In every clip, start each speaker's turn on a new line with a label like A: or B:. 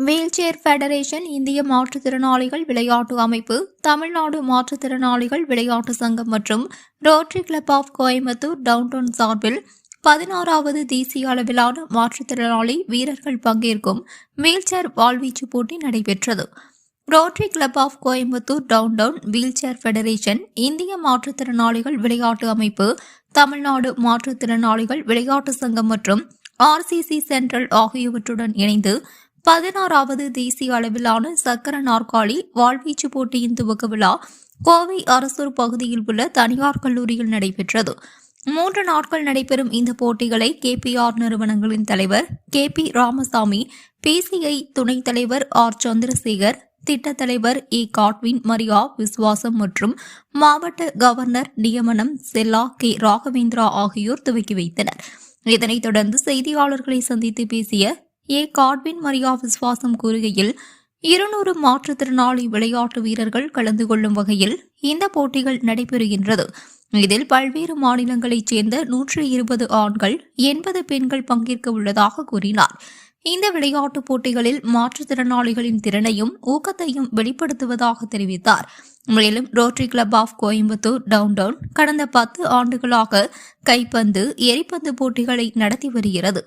A: Wheelchair federation இந்திய மாற்றுத்திறனாளிகள் விளையாட்டு அமைப்பு தமிழ்நாடு மாற்றுத்திறனாளிகள் விளையாட்டு சங்கம் மற்றும் rotary club of Coimbatore downtown சார்பில் பதினாறாவது தேசிய அளவிலான மாற்றுத்திறனாளி வீரர்கள் பங்கேற்கும் வீல்சேர் வாள்வீச்சு போட்டி நடைபெற்றது. Rotary club of Coimbatore downtown wheelchair federation இந்திய மாற்றுத்திறனாளிகள் விளையாட்டு அமைப்பு தமிழ்நாடு மாற்றுத்திறனாளிகள் விளையாட்டு சங்கம் மற்றும் ஆர்சிசி சென்ட்ரல் ஆகியவற்றுடன் இணைந்து பதினாறாவது தேசிய அளவிலான சக்கர நாற்காலி வாழ்வீச்சு போட்டியின் துவக்க விழா கோவை அரசூர் பகுதியில் உள்ள தனியார் கல்லூரியில் நடைபெற்றது. மூன்று நாட்கள் நடைபெறும் இந்த போட்டிகளை கேபிஆர் நிறுவனங்களின் தலைவர் கே பி ராமசாமி பிசிஐ துணைத் தலைவர் ஆர். சந்திரசேகர் திட்டத் தலைவர் ஏ. காட்வின் மரியா விஸ்வாசம் மற்றும் மாவட்ட கவர்னர் நியமனம் செல்லா கே. ராகவேந்திரா ஆகியோர் துவக்கி வைத்தனர். இதனைத் தொடர்ந்து செய்தியாளர்களை சந்தித்து பேசிய ஏ. காட்வின் மரியா விஸ்வாசம் கூறுகையில் இருநூறு மாற்றுத்திறனாளி விளையாட்டு வீரர்கள் கலந்து கொள்ளும் வகையில் இந்த போட்டிகள் நடைபெறுகின்றது. இதில் பல்வேறு மாநிலங்களைச் சேர்ந்த நூற்றி இருபது ஆண்கள் எண்பது பெண்கள் பங்கேற்க உள்ளதாக கூறினார். இந்த விளையாட்டுப் போட்டிகளில் மாற்றுத்திறனாளிகளின் திறனையும் ஊக்கத்தையும் வெளிப்படுத்துவதாக தெரிவித்தார். மேலும் rotary club of Coimbatore downtown கடந்த பத்து ஆண்டுகளாக கைப்பந்து எரிப்பந்து போட்டிகளை நடத்தி வருகிறது.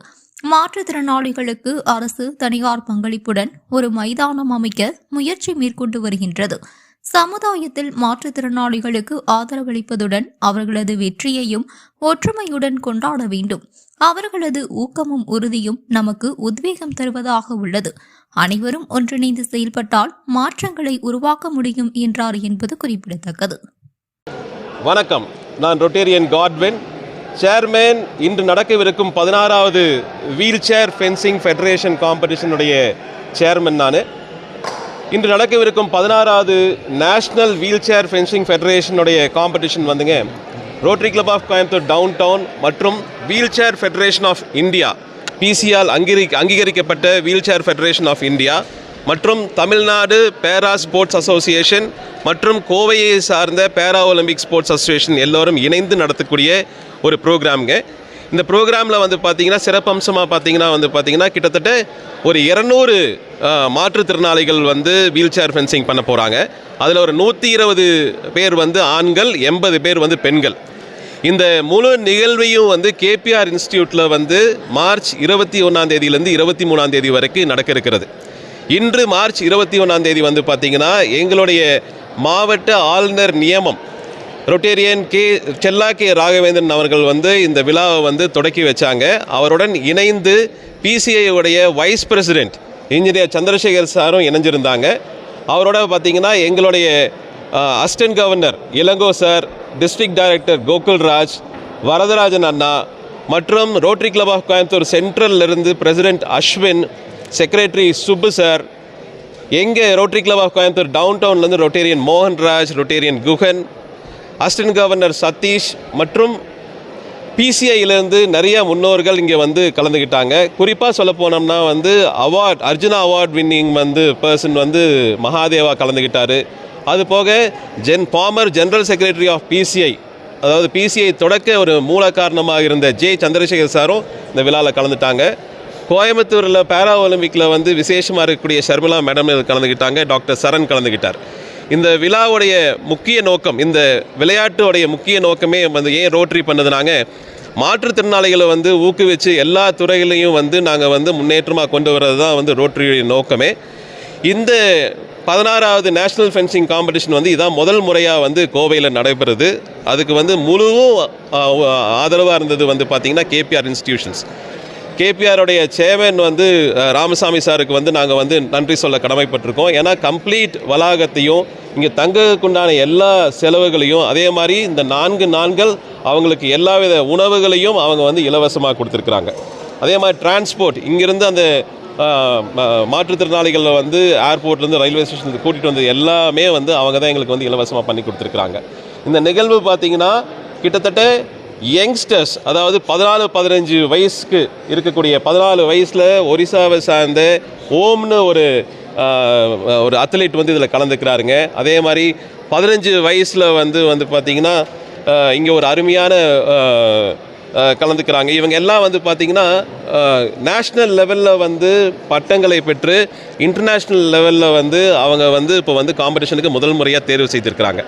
A: மாற்றுத்திறனாளிகளுக்கு அரசு தனியார் பங்களிப்புடன் ஒரு மைதானம் அமைக்க முயற்சி மேற்கொண்டு வருகின்றது. சமுதாயத்தில் மாற்றுத்திறனாளிகளுக்கு ஆதரவளிப்பதுடன் அவர்களது வெற்றியையும் ஒற்றுமையுடன் கொண்டாட வேண்டும். அவர்களது ஊக்கமும் உறுதியும் நமக்கு உத்வேகம் தருவதாக உள்ளது. அனைவரும் ஒன்றிணைந்து செயல்பட்டால் மாற்றங்களை உருவாக்க முடியும் என்றார் என்பது குறிப்பிடத்தக்கது.
B: வணக்கம். நான் ரொட்டேரியன் காட்வின். சேர்மேன் இன்று நடக்கவிருக்கும் பதினாறாவது வீல் சேர் ஃபென்சிங் ஃபெடரேஷன் காம்படிஷனுடைய சேர்மன் நான். இன்று நடக்கவிருக்கும் பதினாறாவது நேஷ்னல் வீல் சேர் ஃபென்சிங் ஃபெடரேஷனுடைய காம்படிஷன் வந்துங்க. Rotary club of Coimbatore down town மற்றும் wheel chair federation of India பிசிஆல் அங்கீகரி அங்கீகரிக்கப்பட்ட wheel chair federation of India மற்றும் தமிழ்நாடு பேரா ஸ்போர்ட்ஸ் அசோசியேஷன் மற்றும் கோவையை சார்ந்த பேரா ஒலிம்பிக் ஸ்போர்ட்ஸ் அசோசியேஷன் எல்லோரும் இணைந்து நடத்தக்கூடிய ஒரு ப்ரோக்ராம்ங்க. இந்த ப்ரோக்ராமில் வந்து பார்த்திங்கன்னா சிறப்பம்சமாக பார்த்தீங்கன்னா வந்து பார்த்தீங்கன்னா கிட்டத்தட்ட ஒரு இரநூறு மாற்றுத்திறனாளிகள் வந்து வீல் சேர் ஃபென்சிங் பண்ண போகிறாங்க அதில் ஒரு நூற்றி இருபது பேர் வந்து ஆண்கள் எண்பது பேர் வந்து பெண்கள். இந்த முழு நிகழ்வையும் வந்து கேபிஆர் இன்ஸ்டியூட்டில் வந்து மார்ச் இருபத்தி ஒன்றாம் தேதியிலேருந்து இருபத்தி மூணாம் தேதி வரைக்கும் நடக்க இருக்கிறது இன்று மார்ச் இருபத்தி ஒன்றாம் தேதி வந்து பார்த்திங்கன்னா எங்களுடைய மாவட்ட ஆளுநர் நியமம் rotarian K Chella K Raghavendran அவர்கள் வந்து இந்த விழாவை வந்து தொடக்கி வச்சாங்க. அவருடன் இணைந்து பிசிஐயுடைய உடைய வைஸ் பிரசிடென்ட் இன்ஜினியர் சந்திரசேகர் சாரும் இணைஞ்சிருந்தாங்க. அவரோட பார்த்திங்கன்னா எங்களுடைய assistant governor Ilango sir district director Gokulraj Varadarajan அண்ணா மற்றும் rotary club of Coimbatore சென்ட்ரல்லிருந்து president Ashwin secretary Subbu sir எங்கே rotary club of Coimbatore down டவுன்லேருந்து rotarian Mohanraj rotarian Guhan assistant governor Sathish மற்றும் பிசிஐலேருந்து நிறைய முன்னோர்கள் இங்கே வந்து கலந்துக்கிட்டாங்க. குறிப்பாக சொல்ல போனோம்னா வந்து அவார்ட் அர்ஜுனா அவார்ட் வின்னிங் வந்து பர்சன் வந்து மகாதேவா கலந்துக்கிட்டார். அது போக gen farmer general secretary of PCI அதாவது பிசிஐ தொடக்க ஒரு மூல காரணமாக இருந்த ஜே சந்திரசேகர் சாரும் இந்த விழாவில் கலந்துட்டாங்க. கோயம்புத்தூரில் பேரா ஒலிம்பிக்கில் வந்து விசேஷமாக இருக்கக்கூடிய ஷர்மிளா மேடம் கலந்துக்கிட்டாங்க. டாக்டர் சரண் கலந்துக்கிட்டார். இந்த விழாவுடைய முக்கிய நோக்கம் இந்த விளையாட்டுடைய முக்கிய நோக்கமே வந்து ஏன் ரோட்ரி பண்ணதுனாங்க? மாற்றுத்திறனாளிகளை வந்து ஊக்குவிச்சு எல்லா துறையிலையும் வந்து நாங்கள் வந்து முன்னேற்றமாக கொண்டு வர்றது தான் வந்து ரோட்டரியுடைய நோக்கமே. இந்த பதினாறாவது நேஷ்னல் ஃபென்சிங் காம்படிஷன் வந்து இதான் முதல் முறையாக வந்து கோவையில் நடைபெறுது. அதுக்கு வந்து முழுவும் ஆதரவாக இருந்தது வந்து பார்த்திங்கன்னா கேபிஆர் இன்ஸ்டிடியூஷன்ஸ். கேபிஆருடைய சேர்மன் வந்து ராமசாமி சாருக்கு வந்து நாங்கள் வந்து நன்றி சொல்ல கடமைப்பட்டிருக்கோம். ஏன்னா கம்ப்ளீட் வளாகத்தையும் இங்கே தங்கக்குண்டான எல்லா செலவுகளையும் அதே மாதிரி இந்த நான்கு நான்கள் அவங்களுக்கு எல்லாவித உணவுகளையும் அவங்க வந்து இலவசமாக கொடுத்துருக்குறாங்க. அதே மாதிரி டிரான்ஸ்போர்ட் இங்கேருந்து அந்த மாற்றுத்திறனாளிகளில் மாற்றுத்திறனாளிகளை வந்து ஏர்போர்ட்லேருந்து ரயில்வே ஸ்டேஷனுக்கு கூட்டிகிட்டு வந்தது எல்லாமே வந்து அவங்க தான் எங்களுக்கு வந்து இலவசமாக பண்ணி கொடுத்துருக்குறாங்க. இந்த நிகழ்வு பார்த்திங்கன்னா கிட்டத்தட்ட யங்ஸ்டர்ஸ் அதாவது பதினாலு பதினஞ்சு வயசுக்கு இருக்கக்கூடிய பதினாலு வயசில் ஒரிசாவை சார்ந்த ஓம்னு ஒரு ஒரு அத்லீட் வந்து இதில் கலந்துக்கிறாருங்க. அதே மாதிரி பதினஞ்சு வயசில் வந்து வந்து பார்த்திங்கன்னா இங்கே ஒரு அருமையான கலந்துக்கிறாங்க. இவங்க எல்லாம் வந்து பார்த்திங்கன்னா நேஷ்னல் லெவலில் வந்து பட்டங்களை பெற்று இன்டர்நேஷ்னல் லெவலில் வந்து அவங்க வந்து இப்போ வந்து காம்படிஷனுக்கு முதல் முறையாக தேர்வு செய்திருக்கிறாங்க.